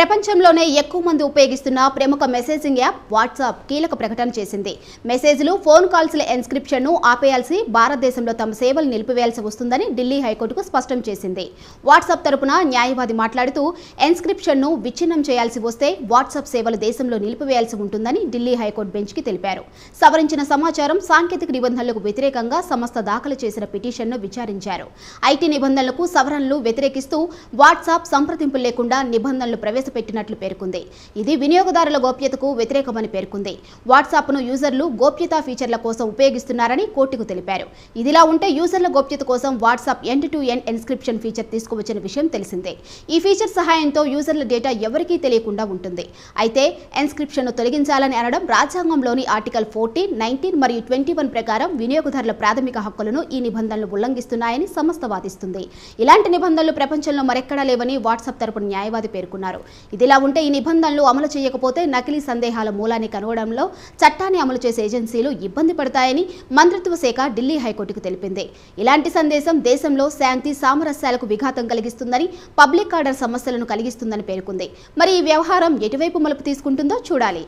ప్రపంచంలోనే ఎక్కువ మంది ఉపయోగిస్తున్న ప్రముఖ మెసేజింగ్ యాప్ వాట్సాప్ కీలక ప్రకటన చేసింది. మెసేజ్లు ఫోన్ కాల్స్ల ఎన్స్క్రిప్షన్ను ఆపేయాల్సి భారతదేశంలో తమ సేవలు నిలిపివేయాల్సి వస్తుందని ఢిల్లీ హైకోర్టుకు స్పష్టం చేసింది. వాట్సాప్ తరపున న్యాయవాది మాట్లాడుతూ ఎన్స్క్రిప్షన్ను విచ్ఛిన్నం చేయాల్సి వస్తే వాట్సాప్ సేవలు దేశంలో నిలిపివేయాల్సి ఉంటుందని ఢిల్లీ హైకోర్టు బెంచ్కి తెలిపారు. సవరించిన సమాచారం సాంకేతిక నిబంధనలకు వ్యతిరేకంగా సంస్థ దాఖలు చేసిన పిటిషన్ను విచారించారు. ఐటీ నిబంధనలకు సవరణలు వ్యతిరేకిస్తూ వాట్సాప్ సంప్రదింపులు లేకుండా నిబంధనలు ప్రవేశపెట్టినట్లు పేర్కొంది. ఇది వినియోగదారుల గోప్యతకు వ్యతిరేకమని పేర్కొంది. వాట్సాప్ను యూజర్లు గోప్యతా ఫీచర్ల కోసం ఉపయోగిస్తున్నారని కోర్టుకు తెలిపారు. ఇదిలా ఉంటే యూజర్ల గోప్యత కోసం WhatsApp end to end encryption feature తీసుకువచ్చిన విషయం తెలిసిందే. ఈ ఫీచర్ సహాయంతో యూజర్ల డేటా ఎవరికీ తెలియకుండా ఉంటుంది. అయితే ఎన్స్క్రిప్షన్ను తొలగించాలని అనడం రాజ్యాంగంలోని ఆర్టికల్ ఫోర్టీన్ నైన్టీన్ మరియు ట్వంటీ వన్ ప్రకారం వినియోగదారుల ప్రాథమిక హక్కులను ఈ నిబంధనలు ఉల్లంఘిస్తున్నాయని సంస్థ వాదిస్తుంది. ఇలాంటి నిబంధనలు ప్రపంచంలో మరెక్కడా లేవని వాట్సాప్ తరపున న్యాయవాది పేర్కొన్నారు. ఇదిలా ఉంటే ఈ నిబంధనలు అమలు చేయకపోతే నకిలీ సందేహాల మూలాన్ని కనుగొనడంలో చట్టాన్ని అమలు చేసే ఏజెన్సీలు ఇబ్బంది పడతాయని మంత్రిత్వ శాఖ ఢిల్లీ హైకోర్టుకు తెలిపింది. ఇలాంటి సందేశం దేశంలో శాంతి సామరస్యాలకు విఘాతం కలిగిస్తుందని పబ్లిక్ ఆర్డర్ సమస్యలను కలిగిస్తుందని పేర్కొంది. మరి ఈ వ్యవహారం ఎటువైపు మలుపు తీసుకుంటుందో చూడాలి.